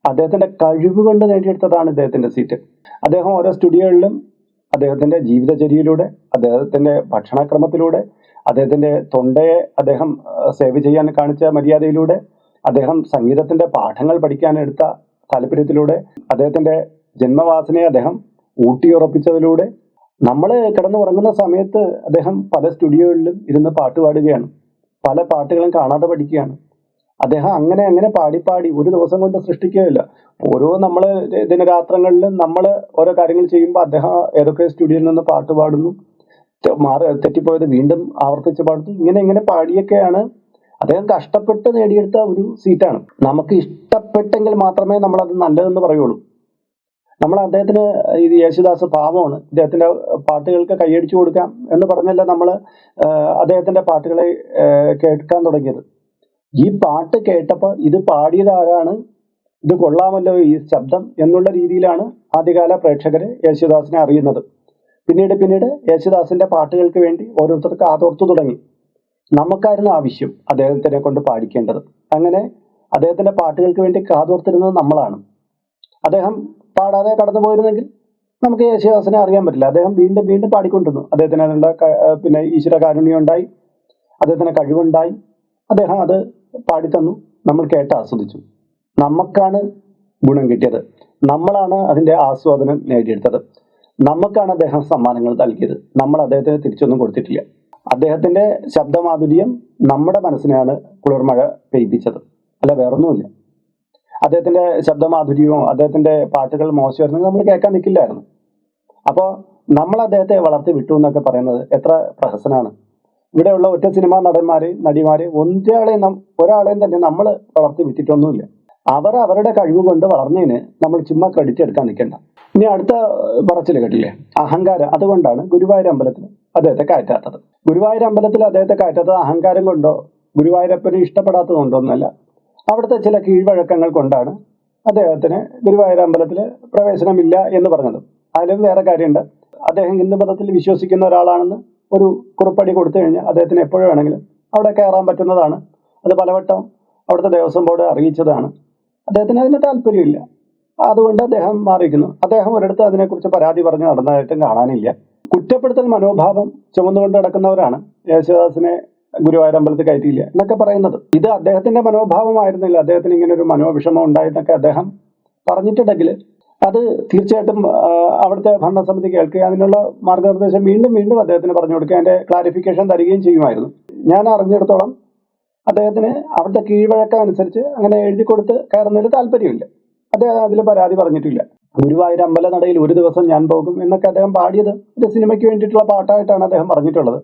S1: അദ്ദേഹത്തിന്റെ കഴിവ് കൊണ്ട് നേടിയെടുത്തതാണ് ഇദ്ദേഹത്തിന്റെ സീറ്റ് അദ്ദേഹം ഓരോ സ്റ്റുഡിയോകളിലും അദ്ദേഹത്തിന്റെ ജീവിതചര്യയിലൂടെ അദ്ദേഹത്തിന്റെ ഭക്ഷണക്രമത്തിലൂടെ അദ്ദേഹത്തിന്റെ തൊണ്ടയെ അദ്ദേഹം സേവ് ചെയ്യാൻ കാണിച്ച മര്യാദയിലൂടെ അദ്ദേഹം സംഗീതത്തിന്റെ പാഠങ്ങൾ പഠിക്കാനെടുത്ത താല്പര്യത്തിലൂടെ അദ്ദേഹത്തിന്റെ ജന്മവാസനയെ അദ്ദേഹം ഊട്ടിയുറപ്പിച്ചതിലൂടെ നമ്മൾ കിടന്ന് ഉറങ്ങുന്ന സമയത്ത് അദ്ദേഹം പല സ്റ്റുഡിയോകളിലും ഇരുന്ന് പാട്ട് പാടുകയാണ്. പല പാട്ടുകളും കാണാതെ പഠിക്കുകയാണ്. അദ്ദേഹം അങ്ങനെ അങ്ങനെ പാടി പാടി ഒരു ദിവസം കൊണ്ട് സൃഷ്ടിക്കുകയില്ല. ഓരോ നമ്മൾ ദിനരാത്രങ്ങളിലും നമ്മൾ ഓരോ കാര്യങ്ങൾ ചെയ്യുമ്പോൾ അദ്ദേഹം ഏതൊക്കെ സ്റ്റുഡിയോയിൽ നിന്ന് പാട്ട് പാടുന്നു മാറി തെറ്റിപ്പോയത് വീണ്ടും ആവർത്തിച്ച് പാടുന്നു. ഇങ്ങനെ ഇങ്ങനെ പാടിയൊക്കെയാണ് അദ്ദേഹം കഷ്ടപ്പെട്ട് നേടിയെടുത്ത ഒരു സീറ്റാണ്. നമുക്ക് ഇഷ്ടപ്പെട്ടെങ്കിൽ മാത്രമേ നമ്മൾ അത് നല്ലതെന്ന് പറയുള്ളൂ. നമ്മൾ അദ്ദേഹത്തിന് ഇത് യേശുദാസ് പാവമാണ്. ഇദ്ദേഹത്തിന്റെ പാട്ടുകൾക്ക് കൈയടിച്ചു കൊടുക്കാം എന്ന് പറഞ്ഞല്ല നമ്മൾ അദ്ദേഹത്തിന്റെ പാട്ടുകളെ കേൾക്കാൻ തുടങ്ങിയത്. ഈ പാട്ട് കേട്ടപ്പോൾ ഇത് പാടിയത് ആരാണ്? ഇത് കൊള്ളാമല്ലോ ഈ ശബ്ദം എന്നുള്ള രീതിയിലാണ് ആദ്യകാല പ്രേക്ഷകര് യേശുദാസിനെ അറിയുന്നത്. പിന്നീട് പിന്നീട് യേശുദാസിന്റെ പാട്ടുകൾക്ക് വേണ്ടി ഓരോരുത്തർക്ക് ആതോർത്തു തുടങ്ങി. നമുക്കായിരുന്നു ആവശ്യം അദ്ദേഹത്തിനെ കൊണ്ട് പാടിക്കേണ്ടത്. അങ്ങനെ അദ്ദേഹത്തിന്റെ പാട്ടുകൾക്ക് വേണ്ടി കാതോർത്തിരുന്നത് നമ്മളാണ്. അദ്ദേഹം പാടാതെ കടന്നു പോയിരുന്നെങ്കിൽ നമുക്ക് യേശുദാസിനെ അറിയാൻ പറ്റില്ല. അദ്ദേഹം വീണ്ടും വീണ്ടും പാടിക്കൊണ്ടിരുന്നു. അദ്ദേഹത്തിന് അതിനുള്ള പിന്നെ ഈശ്വര കാരുണ്യം ഉണ്ടായി. അദ്ദേഹത്തിന് കഴിവുണ്ടായി. അദ്ദേഹം അത് പാടിത്തന്നു. നമ്മൾ കേട്ട് ആസ്വദിച്ചു. നമുക്കാണ് ഗുണം കിട്ടിയത്. നമ്മളാണ് അതിന്റെ ആസ്വാദനം നേടിയെടുത്തത്. നമുക്കാണ് അദ്ദേഹം സമ്മാനങ്ങൾ നൽകിയത്. നമ്മൾ അദ്ദേഹത്തിന് തിരിച്ചൊന്നും കൊടുത്തിട്ടില്ല. അദ്ദേഹത്തിന്റെ ശബ്ദമാധുര്യം നമ്മുടെ മനസ്സിനെയാണ് കുളിർമഴ പെയ്പ്പിച്ചത്. അല്ല വേറൊന്നുമില്ല. അദ്ദേഹത്തിന്റെ ശബ്ദമാധുര്യവും അദ്ദേഹത്തിന്റെ പാട്ടുകൾ മോശമായിരുന്നെങ്കിൽ നമ്മൾ കേൾക്കാൻ നിൽക്കില്ലായിരുന്നു അപ്പോൾ നമ്മൾ അദ്ദേഹത്തെ വളർത്തി വിട്ടു എന്നൊക്കെ പറയുന്നത് എത്ര പ്രഹസനാണ്. ഇവിടെയുള്ള ഒറ്റ സിനിമാ നടന്മാര് നടിമാര് ഒരാളെയും ഒരാളെയും തന്നെ നമ്മൾ വളർത്തി വിട്ടിട്ടൊന്നുമില്ല. അവർ അവരുടെ കഴിവ് കൊണ്ട് വളർന്നതിന് നമ്മൾ ചുമ്മാ ക്രെഡിറ്റ് എടുക്കാൻ നിൽക്കണ്ട. ഇനി അടുത്ത പറച്ചിൽ കേട്ടില്ലേ? അഹങ്കാരം. അതുകൊണ്ടാണ് ഗുരുവായൂർ അമ്പലത്തിൽ അദ്ദേഹത്തെ കയറ്റാത്തത്. ഗുരുവായൂർ അമ്പലത്തിൽ അദ്ദേഹത്തെ കയറ്റാത്തത് അഹങ്കാരം കൊണ്ടോ ഗുരുവായൂരപ്പനെ ഇഷ്ടപ്പെടാത്തത് കൊണ്ടോ അവിടുത്തെ ചില കീഴ്വഴക്കങ്ങൾ കൊണ്ടാണ് അദ്ദേഹത്തിന് ഗുരുവായൂർ അമ്പലത്തിൽ പ്രവേശനമില്ല എന്ന് പറഞ്ഞത്. അതിലും വേറെ കാര്യമുണ്ട്. അദ്ദേഹം ഹിന്ദു മതത്തിൽ വിശ്വസിക്കുന്ന ഒരാളാണെന്ന് ഒരു കുറിപ്പടി കൊടുത്തു കഴിഞ്ഞാൽ അദ്ദേഹത്തിന് എപ്പോഴും വേണമെങ്കിലും അവിടെ കയറാൻ പറ്റുന്നതാണ്. അത് പലവട്ടം അവിടുത്തെ ദേവസ്വം ബോർഡ് അറിയിച്ചതാണ്. അദ്ദേഹത്തിന് അതിന് താല്പര്യമില്ല. അതുകൊണ്ട് അദ്ദേഹം മാറിയിരിക്കുന്നു. അദ്ദേഹം ഒരിടത്ത് അതിനെക്കുറിച്ച് പരാതി പറഞ്ഞ് നടന്നതായിട്ടും കാണാനില്ല. കുറ്റപ്പെടുത്തൽ മനോഭാവം ചുമന്നുകൊണ്ട് നടക്കുന്നവരാണ് യേശുദാസിനെ ഗുരുവായൂർ അമ്പലത്തിൽ കയറ്റിയില്ല എന്നൊക്കെ പറയുന്നത്. ഇത് അദ്ദേഹത്തിന്റെ മനോഭാവമായിരുന്നില്ല. അദ്ദേഹത്തിന് ഇങ്ങനെ ഒരു മനോവിഷമം ഉണ്ടായെന്നൊക്കെ അദ്ദേഹം പറഞ്ഞിട്ടുണ്ടെങ്കിൽ അത് തീർച്ചയായിട്ടും അവിടുത്തെ ഭരണസമിതി കേൾക്കുക അതിനുള്ള മാർഗനിർദ്ദേശം വീണ്ടും വീണ്ടും അദ്ദേഹത്തിന് പറഞ്ഞു കൊടുക്കുക അതിന്റെ ക്ലാരിഫിക്കേഷൻ തരികയും ചെയ്യുമായിരുന്നു. ഞാൻ അറിഞ്ഞിടത്തോളം അദ്ദേഹത്തിന് അവിടുത്തെ കീഴ്വഴക്കം അനുസരിച്ച് അങ്ങനെ എഴുതി കൊടുത്ത് കയറുന്നതിൽ താല്പര്യമില്ല. അദ്ദേഹം അതിൽ പരാതി പറഞ്ഞിട്ടില്ല. ഗുരുവായൂർ അമ്പലനടയിൽ ഒരു ദിവസം ഞാൻ പോകും എന്നൊക്കെ അദ്ദേഹം പാടിയത് ഒരു സിനിമയ്ക്ക് വേണ്ടിയിട്ടുള്ള പാട്ടായിട്ടാണ് അദ്ദേഹം പറഞ്ഞിട്ടുള്ളത്.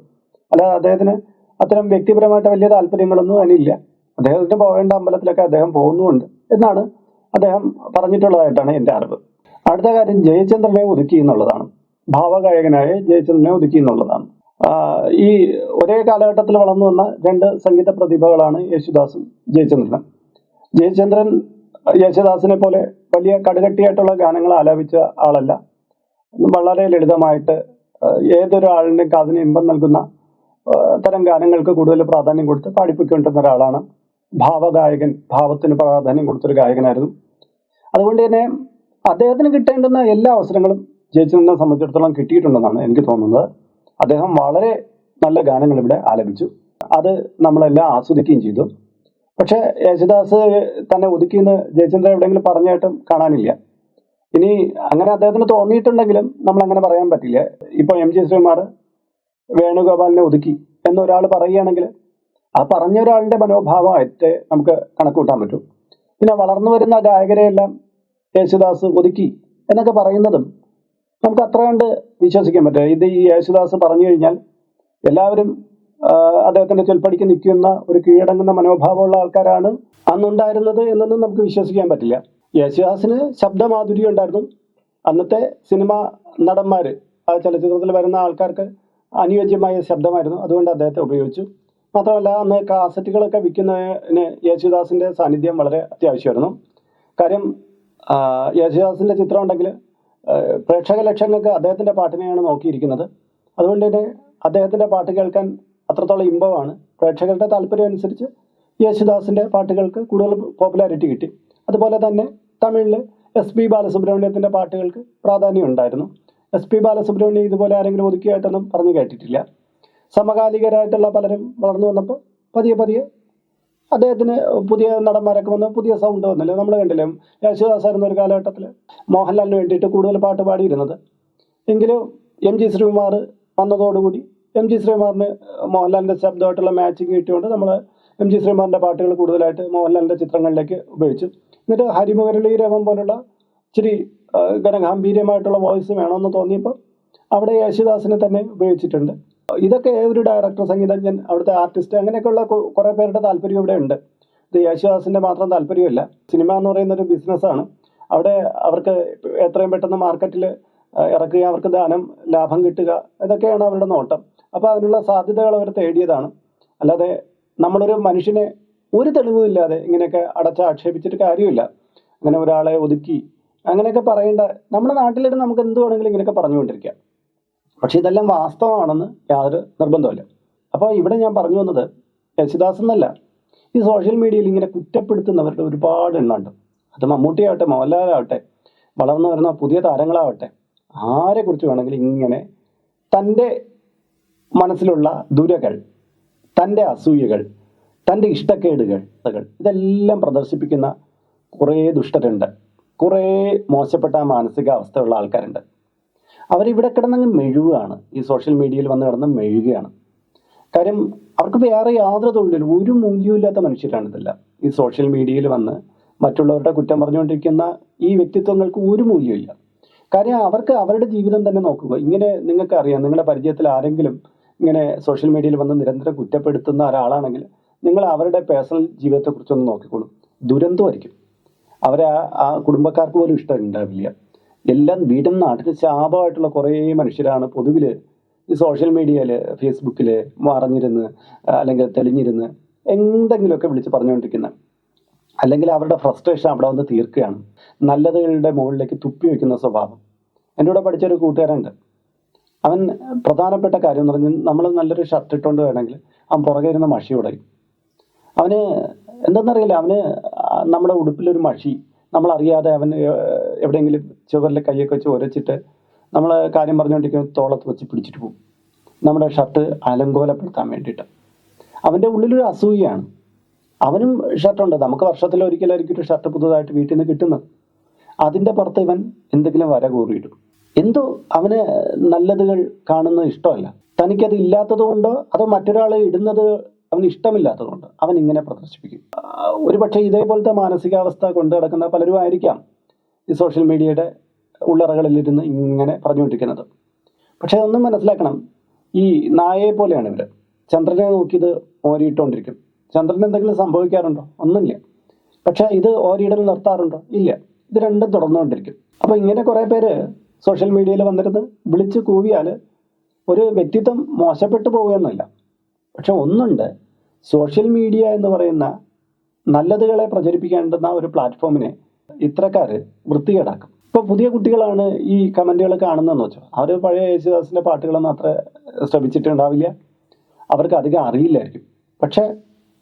S1: അല്ലാതെ അദ്ദേഹത്തിന് അത്തരം വ്യക്തിപരമായിട്ട് വലിയ താല്പര്യങ്ങളൊന്നും അതിനില്ല. അദ്ദേഹത്തിന് പോകേണ്ട അമ്പലത്തിലൊക്കെ അദ്ദേഹം പോകുന്നുമുണ്ട് എന്നാണ് അദ്ദേഹം പറഞ്ഞിട്ടുള്ളതായിട്ടാണ് എന്റെ അറിവ്. അടുത്ത കാര്യം ജയചന്ദ്രനെ ഒതുക്കി എന്നുള്ളതാണ്. ഭാവഗായകനായ ജയചന്ദ്രനെ ഒതുക്കി എന്നുള്ളതാണ്. ഈ ഒരേ കാലഘട്ടത്തിൽ വളർന്നു വന്ന രണ്ട് സംഗീത പ്രതിഭകളാണ് യേശുദാസും ജയചന്ദ്രനും. ജയചന്ദ്രൻ യേശുദാസിനെ പോലെ വലിയ കടുകട്ടിയായിട്ടുള്ള ഗാനങ്ങൾ ആലപിച്ച ആളല്ല. വളരെ ലളിതമായിട്ട് ഏതൊരാളിനും കാതിന് ഇമ്പം നൽകുന്ന തരം ഗാനങ്ങൾക്ക് കൂടുതൽ പ്രാധാന്യം കൊടുത്ത് പാടിപ്പിക്കൊണ്ടിരുന്ന ഒരാളാണ് ഭാവഗായകൻ ഭാവത്തിന് പ്രാധാന്യം കൊടുത്തൊരു ഗായകനായിരുന്നു. അതുകൊണ്ട് തന്നെ അദ്ദേഹത്തിന് കിട്ടേണ്ടുന്ന എല്ലാ അവസരങ്ങളും ജയിച്ചതിനെ സംബന്ധിച്ചിടത്തോളം കിട്ടിയിട്ടുണ്ടെന്നാണ് എനിക്ക് തോന്നുന്നത്. അദ്ദേഹം വളരെ നല്ല ഗാനങ്ങൾ ഇവിടെ ആലപിച്ചു. അത് നമ്മളെല്ലാം ആസ്വദിക്കുകയും ചെയ്തു. പക്ഷേ യേശുദാസ് തന്നെ ഒതുക്കിയെന്ന് ജയചന്ദ്രൻ എവിടെയെങ്കിലും പറഞ്ഞായിട്ടും കാണാനില്ല. ഇനി അങ്ങനെ അദ്ദേഹത്തിന് തോന്നിയിട്ടുണ്ടെങ്കിലും നമ്മൾ അങ്ങനെ പറയാൻ പറ്റില്ല. ഇപ്പോൾ എം ജി ശ്രീകുമാർ വേണുഗോപാലിനെ ഒതുക്കി എന്നൊരാൾ പറയുകയാണെങ്കിൽ ആ പറഞ്ഞ ഒരാളുടെ മനോഭാവമായിട്ട് നമുക്ക് കണക്കൂട്ടാൻ പറ്റും. പിന്നെ വളർന്നു വരുന്ന ഗായകരെയെല്ലാം യേശുദാസ് ഒതുക്കി എന്നൊക്കെ പറയുന്നതും നമുക്ക് അത്ര കണ്ട് വിശ്വസിക്കാൻ പറ്റും ഇത് ഈ യേശുദാസ് പറഞ്ഞു കഴിഞ്ഞാൽ എല്ലാവരും അദ്ദേഹത്തിന്റെ ചൊൽപ്പടിക്ക് നിൽക്കുന്ന ഒരു കീഴടങ്ങുന്ന മനോഭാവമുള്ള ആൾക്കാരാണ് അന്നുണ്ടായിരുന്നത് എന്നൊന്നും നമുക്ക് വിശ്വസിക്കാൻ പറ്റില്ല. യേശുദാസിന് ശബ്ദമാധുര്യം ഉണ്ടായിരുന്നു. അന്നത്തെ സിനിമ നടന്മാര് ആ ചലച്ചിത്രത്തിൽ വരുന്ന ആൾക്കാർക്ക് അനുയോജ്യമായ ശബ്ദമായിരുന്നു. അതുകൊണ്ട് അദ്ദേഹത്തെ ഉപയോഗിച്ചു. മാത്രമല്ല അന്ന് കാസറ്റുകളൊക്കെ വിൽക്കുന്നതിന് യേശുദാസിന്റെ സാന്നിധ്യം വളരെ അത്യാവശ്യമായിരുന്നു. കാര്യം യേശുദാസിന്റെ ചിത്രം ഉണ്ടെങ്കിൽ പ്രേക്ഷക ലക്ഷങ്ങൾക്ക് അദ്ദേഹത്തിന്റെ പാട്ടിനെയാണ് നോക്കിയിരിക്കുന്നത്. അതുകൊണ്ട് തന്നെ അദ്ദേഹത്തിന്റെ പാട്ട് കേൾക്കാൻ അത്രത്തോളം ഇമ്പമാണ്. പ്രേക്ഷകരുടെ താല്പര്യം അനുസരിച്ച് യേശുദാസിന്റെ പാട്ടുകൾക്ക് കൂടുതൽ പോപ്പുലാരിറ്റി കിട്ടി. അതുപോലെ തന്നെ തമിഴിൽ എസ് പി ബാലസുബ്രഹ്മണ്യത്തിന്റെ പാട്ടുകൾക്ക് പ്രാധാന്യം ഉണ്ടായിരുന്നു. എസ് പി ബാലസുബ്രഹ്മണ്യം ഇതുപോലെ ആരെങ്കിലും ഒതുക്കിയായിട്ടൊന്നും പറഞ്ഞു കേട്ടിട്ടില്ല. സമകാലികരായിട്ടുള്ള പലരും വളർന്നു വന്നപ്പോൾ പതിയെ പതിയെ അദ്ദേഹത്തിന് പുതിയ നടന്മാരൊക്കെ വന്നു പുതിയ സൗണ്ട് വന്നില്ല. നമ്മൾ കണ്ടില്ലേ യേശുദാസ് ആയിരുന്ന ഒരു കാലഘട്ടത്തിൽ മോഹൻലാലിന് വേണ്ടിയിട്ട് കൂടുതൽ പാട്ട് പാടിയിരുന്നത്. എങ്കിലും എം ജി ശ്രീകുമാർ വന്നതോടുകൂടി എം ജി ശ്രീകുമാറിന് മോഹൻലാലിന്റെ ശബ്ദമായിട്ടുള്ള മാച്ചിങ് കിട്ടിയുകൊണ്ട് നമ്മൾ എം ജി ശ്രീകുമാറിന്റെ പാട്ടുകൾ കൂടുതലായിട്ട് മോഹൻലാലിന്റെ ചിത്രങ്ങളിലേക്ക് ഉപയോഗിച്ചു. എന്നിട്ട് ഹരിമുരളി രവം പോലുള്ള ഇച്ചിരി ആ, ഘനഗാംഭീര്യമായിട്ടുള്ള വോയിസ് വേണമെന്ന് തോന്നിയപ്പോൾ അവിടെ യേശുദാസിനെ തന്നെ ഉപയോഗിച്ചിട്ടുണ്ട്. ഇതൊക്കെ ഒരു ഡയറക്ടർ സംഗീതജ്ഞൻ അവിടുത്തെ ആർട്ടിസ്റ്റ് അങ്ങനെയൊക്കെയുള്ള കുറേ പേരുടെ താല്പര്യം ഇവിടെ ഉണ്ട്. ഇത് യേശുദാസിന്റെ മാത്രം താല്പര്യമല്ല. സിനിമ എന്ന് പറയുന്ന ഒരു ബിസിനസ്സാണ് അവിടെ അവർക്ക് എത്രയും പെട്ടെന്ന് മാർക്കറ്റിൽ ഇറക്കുക അവർക്ക് ദാനം ലാഭം കിട്ടുക ഇതൊക്കെയാണ് അവരുടെ നോട്ടം. അപ്പോൾ അതിനുള്ള സാധ്യതകൾ അവർ തേടിയതാണ്. അല്ലാതെ നമ്മളൊരു മനുഷ്യനെ ഒരു തെളിവുമില്ലാതെ ഇങ്ങനെയൊക്കെ അടച്ചാക്ഷേപിച്ചിട്ട് കാര്യമില്ല. അങ്ങനെ ഒരാളെ ഒതുക്കി അങ്ങനെയൊക്കെ പറയേണ്ട നമ്മുടെ നാട്ടിലിട്ട് നമുക്ക് എന്ത് വേണമെങ്കിലും ഇങ്ങനെയൊക്കെ പറഞ്ഞുകൊണ്ടിരിക്കാം. പക്ഷെ ഇതെല്ലാം വാസ്തവമാണെന്ന് യാതൊരു നിർബന്ധമില്ല അപ്പോൾ ഇവിടെ ഞാൻ പറഞ്ഞു വന്നത് യേശുദാസ് എന്നല്ല. ഈ സോഷ്യൽ മീഡിയയിൽ ഇങ്ങനെ കുറ്റപ്പെടുത്തുന്നവരുടെ ഒരുപാട് എണ്ണമുണ്ട്. അത് മമ്മൂട്ടിയാവട്ടെ മോഹൻലാലാവട്ടെ വളർന്നു വരുന്ന പുതിയ താരങ്ങളാവട്ടെ ആരെക്കുറിച്ച് വേണമെങ്കിലും ഇങ്ങനെ തന്റെ മനസ്സിലുള്ള ദുരകൾ തന്റെ അസൂയകൾ തന്റെ ഇഷ്ടക്കേടുകൾ ഇതെല്ലാം പ്രദർശിപ്പിക്കുന്ന കുറേ ദുഷ്ടരുണ്ട്. കുറേ മോശപ്പെട്ട മാനസികാവസ്ഥയുള്ള ആൾക്കാരുണ്ട്. അവരിവിടെ കിടന്നങ്ങ് മെഴുകുകയാണ്. ഈ സോഷ്യൽ മീഡിയയിൽ വന്ന് കിടന്ന് മെഴുകുകയാണ്. കാര്യം അവർക്ക് വേറെ യാതൊരു തൊഴിലില്ല. ഒരു മൂല്യമില്ലാത്ത മനുഷ്യരാണ് ഇതെല്ലാം. ഈ സോഷ്യൽ മീഡിയയിൽ വന്ന് മറ്റുള്ളവരുടെ കുറ്റം പറഞ്ഞുകൊണ്ടിരിക്കുന്ന ഈ വ്യക്തിത്വങ്ങൾക്ക് ഒരു മൂല്യമില്ല കാര്യം അവർക്ക് അവരുടെ ജീവിതം തന്നെ നോക്കുക. ഇങ്ങനെ നിങ്ങൾക്ക് അറിയാം. നിങ്ങളുടെ പരിചയത്തിൽ ആരെങ്കിലും ഇങ്ങനെ സോഷ്യൽ മീഡിയയിൽ വന്ന് നിരന്തരം കുറ്റപ്പെടുത്തുന്ന ഒരാളാണെങ്കിൽ നിങ്ങൾ അവരുടെ പേഴ്സണൽ ജീവിതത്തെക്കുറിച്ചൊന്ന് നോക്കിക്കോളും. ദുരന്തമായിരിക്കും. അവരെ ആ- കുടുംബക്കാർക്ക് പോലും ഇഷ്ടമുണ്ടാവില്ല എല്ലാം വീടും നാട്ടിൽ ശാപമായിട്ടുള്ള കുറേ മനുഷ്യരാണ് പൊതുവിൽ ഈ സോഷ്യൽ മീഡിയയിൽ ഫേസ്ബുക്കിൽ മറഞ്ഞിരുന്ന് അല്ലെങ്കിൽ തെളിഞ്ഞിരുന്ന് എന്തെങ്കിലുമൊക്കെ വിളിച്ച് പറഞ്ഞുകൊണ്ടിരിക്കുന്നത് അല്ലെങ്കിൽ അവരുടെ ഫ്രസ്ട്രേഷൻ അവിടെ വന്ന് തീർക്കുകയാണ്. നല്ലതുകളുടെ മുകളിലേക്ക് തുപ്പി വയ്ക്കുന്ന സ്വഭാവം. എന്റെ കൂടെ പഠിച്ചൊരു കൂട്ടുകാരുണ്ട് അവൻ പ്രധാനപ്പെട്ട കാര്യം എന്ന് പറഞ്ഞാൽ നമ്മൾ നല്ലൊരു ഷർട്ട് ഇട്ടുകൊണ്ട് വേണമെങ്കിൽ അവൻ പുറകെ ഇരുന്ന് മഷി ഉടയും. അവന് എന്തെന്നറിയില്ല അവന് നമ്മുടെ ഉടുപ്പിലൊരു മഷി നമ്മളറിയാതെ അവൻ ഏഹ്, എവിടെയെങ്കിലും ചുവരിൽ കൈയൊക്കെ വെച്ച് ഉരച്ചിട്ട് നമ്മൾ കാര്യം പറഞ്ഞുകൊണ്ടിരിക്കുന്ന തോളത്ത് വെച്ച് പിടിച്ചിട്ട് പോകും. നമ്മുടെ ഷർട്ട് അലങ്കോലപ്പെടുത്താൻ വേണ്ടിയിട്ട്. അവന്റെ ഉള്ളിലൊരു അസൂയയാണ്. അവനും ഷർട്ടുണ്ട്. നമുക്ക് വർഷത്തിൽ ഒരിക്കലായിരിക്കും ഒരു ഷർട്ട് പുതുതായിട്ട് വീട്ടിൽ നിന്ന് കിട്ടുന്നത്. അതിന്റെ പുറത്ത് ഇവൻ എന്തെങ്കിലും വര കൂറിയിടും. എന്തോ അവന് നല്ലതുകൾ കാണുന്നത് ഇഷ്ടമല്ല. തനിക്കത് ഇല്ലാത്തത് കൊണ്ടോ അതോ മറ്റൊരാൾ ഇടുന്നത് അവന് ഇഷ്ടമില്ലാത്തതുകൊണ്ട് അവൻ ഇങ്ങനെ പ്രദർശിപ്പിക്കും. ഒരുപക്ഷെ ഇതേപോലത്തെ മാനസികാവസ്ഥ കൊണ്ട് നടക്കുന്ന പലരും ആയിരിക്കാം ഈ സോഷ്യൽ മീഡിയയുടെ ഉള്ളറകളിലിരുന്ന് ഇങ്ങനെ പറഞ്ഞുകൊണ്ടിരിക്കുന്നത്. പക്ഷേ ഒന്നും മനസ്സിലാക്കണം. ഈ നായയെ പോലെയാണ് ഇവർ ചന്ദ്രനെ നോക്കിയത് ഓരിയിട്ടുകൊണ്ടിരിക്കും ചന്ദ്രന് എന്തെങ്കിലും സംഭവിക്കാറുണ്ടോ? ഒന്നുമില്ല. പക്ഷെ ഇത് ഓരിയിടൽ നിർത്താറുണ്ടോ? ഇല്ല. ഇത് രണ്ടും തുടർന്നുകൊണ്ടിരിക്കും. അപ്പോൾ ഇങ്ങനെ കുറേ പേര് സോഷ്യൽ മീഡിയയിൽ വന്നിരുന്ന് വിളിച്ച് കൂവിയാൽ ഒരു വ്യക്തിത്വം മോശപ്പെട്ടു പോവുകയെന്നല്ല. പക്ഷെ ഒന്നുണ്ട്. സോഷ്യൽ മീഡിയ എന്ന് പറയുന്ന നല്ലതുകളെ പ്രചരിപ്പിക്കേണ്ടുന്ന ഒരു പ്ലാറ്റ്ഫോമിനെ ഇത്രക്കാർ വൃത്തികേടാക്കും. ഇപ്പോൾ പുതിയ കുട്ടികളാണ് ഈ കമന്റുകൾ കാണുന്നതെന്ന് വെച്ചോ. അവർ പഴയ യേശുദാസിന്റെ പാട്ടുകളൊന്നും അത്ര ശ്രമിച്ചിട്ടുണ്ടാവില്ല. അവർക്ക് അധികം അറിയില്ലായിരിക്കും. പക്ഷേ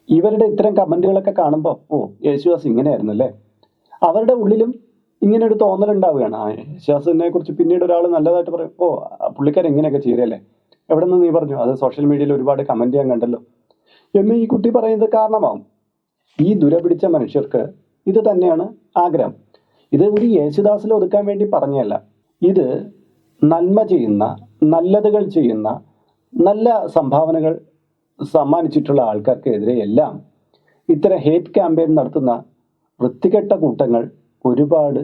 S1: ഇവരുടെ ഇത്തരം കമന്റുകളൊക്കെ കാണുമ്പോൾ ഓ യേശുദാസ് ഇങ്ങനെയായിരുന്നു അല്ലേ അവരുടെ ഉള്ളിലും ഇങ്ങനെ ഒരു തോന്നലുണ്ടാവുകയാണ്. ആ യേശുദാസിനെ കുറിച്ച് പിന്നീട് ഒരാൾ നല്ലതായിട്ട് പറയും ഓ പുള്ളിക്കാരൻ ഇങ്ങനെയൊക്കെ ചെയ്തല്ലേ എവിടെ നിന്ന് നീ പറഞ്ഞു? അത് സോഷ്യൽ മീഡിയയിൽ ഒരുപാട് കമന്റ് ചെയ്യാൻ കണ്ടല്ലോ. എന്ന് ഈ കുട്ടി പറയുന്നത് കാരണമാവും. ഈ ദുരപിടിച്ച മനുഷ്യർക്ക് ഇത് തന്നെയാണ് ആഗ്രഹം. ഇത് ഒരു യേശുദാസിൽ ഒതുക്കാൻ വേണ്ടി പറഞ്ഞല്ല ഇത് നന്മ ചെയ്യുന്ന നല്ലതുകൾ ചെയ്യുന്ന നല്ല സംഭാവനകൾ സമ്മാനിച്ചിട്ടുള്ള ആൾക്കാർക്കെതിരെ എല്ലാം ഇത്തരം ഹേറ്റ് ക്യാമ്പയിൻ നടത്തുന്ന വൃത്തികെട്ട കൂട്ടങ്ങൾ ഒരുപാട്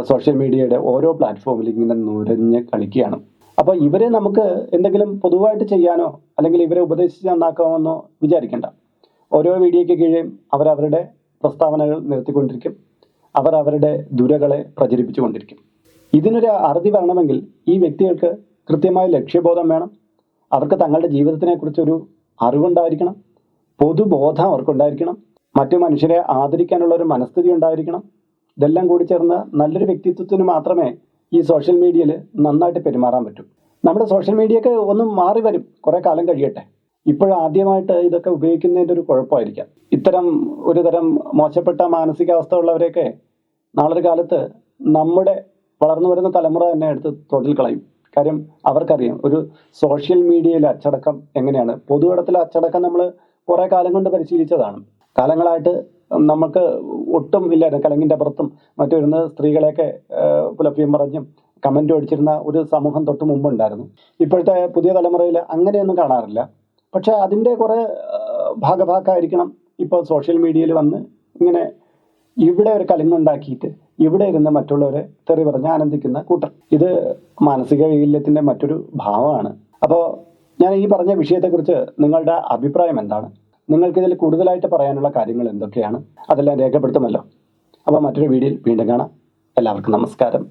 S1: സോഷ്യൽ മീഡിയയുടെ ഓരോ പ്ലാറ്റ്ഫോമിൽ ഇങ്ങനെ നുരഞ്ഞ് കളിക്കുകയാണ്. അപ്പോൾ ഇവരെ നമുക്ക് എന്തെങ്കിലും പൊതുവായിട്ട് ചെയ്യാനോ അല്ലെങ്കിൽ ഇവരെ ഉപദേശിച്ച് നന്നാക്കാമെന്നോ വിചാരിക്കേണ്ട. ഓരോ വീഡിയോയ്ക്ക് അവർ അവരവരുടെ പ്രസ്താവനകൾ നിർത്തിക്കൊണ്ടിരിക്കും. അവർ അവരുടെ ദുരകളെ പ്രചരിപ്പിച്ചുകൊണ്ടിരിക്കും. ഇതിനൊരു അറുതി വരണമെങ്കിൽ ഈ വ്യക്തികൾക്ക് കൃത്യമായ ലക്ഷ്യബോധം വേണം. അവർക്ക് തങ്ങളുടെ ജീവിതത്തിനെ കുറിച്ചൊരു അറിവുണ്ടായിരിക്കണം. പൊതുബോധം അവർക്കുണ്ടായിരിക്കണം. മറ്റു മനുഷ്യരെ ആദരിക്കാനുള്ള ഒരു മനസ്ഥിതി ഉണ്ടായിരിക്കണം. ഇതെല്ലാം കൂടി ചേർന്ന് നല്ലൊരു വ്യക്തിത്വത്തിന് മാത്രമേ ഈ സോഷ്യൽ മീഡിയയിൽ നന്നായിട്ട് പെരുമാറാൻ പറ്റും. നമ്മുടെ സോഷ്യൽ മീഡിയയൊക്കെ ഒന്ന് മാറി വരും. കുറെ കാലം കഴിയട്ടെ. ഇപ്പോഴാദ്യമായിട്ട് ഇതൊക്കെ ഉപയോഗിക്കുന്നതിന്റെ ഒരു കുഴപ്പമായിരിക്കാം. ഇത്തരം ഒരു തരം മോശപ്പെട്ട മാനസികാവസ്ഥ ഉള്ളവരെയൊക്കെ നാളൊരു കാലത്ത് നമ്മുടെ വളർന്നു വരുന്ന തലമുറ തന്നെ എടുത്ത് തൊഴിൽ കളയും. കാര്യം അവർക്കറിയാം ഒരു സോഷ്യൽ മീഡിയയിലെ അച്ചടക്കം എങ്ങനെയാണ്? പൊതുവിടത്തിലെ അച്ചടക്കം നമ്മൾ കുറേ കാലം കൊണ്ട് പരിശീലിച്ചതാണ്. കാലങ്ങളായിട്ട് നമുക്ക് ഒട്ടും ഇല്ലായിരുന്നു കലങ്ങിന്റെ അപ്പുറത്തും മറ്റുവരുന്ന സ്ത്രീകളെയൊക്കെ പുലപ്പിയും പറഞ്ഞും കമന്റും അടിച്ചിരുന്ന ഒരു സമൂഹം തൊട്ട് മുമ്പുണ്ടായിരുന്നു. ഇപ്പോഴത്തെ പുതിയ തലമുറയിൽ അങ്ങനെയൊന്നും കാണാറില്ല. പക്ഷെ അതിന്റെ കുറേ ഭാഗഭാക്കായിരിക്കണം ഇപ്പോൾ സോഷ്യൽ മീഡിയയിൽ വന്ന് ഇങ്ങനെ ഇവിടെ ഒരു കലങ്ങുണ്ടാക്കിയിട്ട് ഇവിടെ ഇരുന്ന് മറ്റുള്ളവരെ തെറി പറഞ്ഞ് ആനന്ദിക്കുന്ന കൂട്ടർ ഇത് മാനസിക വൈകല്യത്തിന്റെ മറ്റൊരു ഭാവമാണ്. അപ്പോൾ ഞാൻ ഈ പറഞ്ഞ വിഷയത്തെക്കുറിച്ച് നിങ്ങളുടെ അഭിപ്രായം എന്താണ്? നിങ്ങൾക്കിതിൽ കൂടുതലായിട്ട് പറയാനുള്ള കാര്യങ്ങൾ എന്തൊക്കെയാണ് അതെല്ലാം രേഖപ്പെടുത്തുമല്ലോ. അപ്പോൾ മറ്റൊരു വീഡിയോയിൽ വീണ്ടും കാണാം. എല്ലാവർക്കും നമസ്കാരം.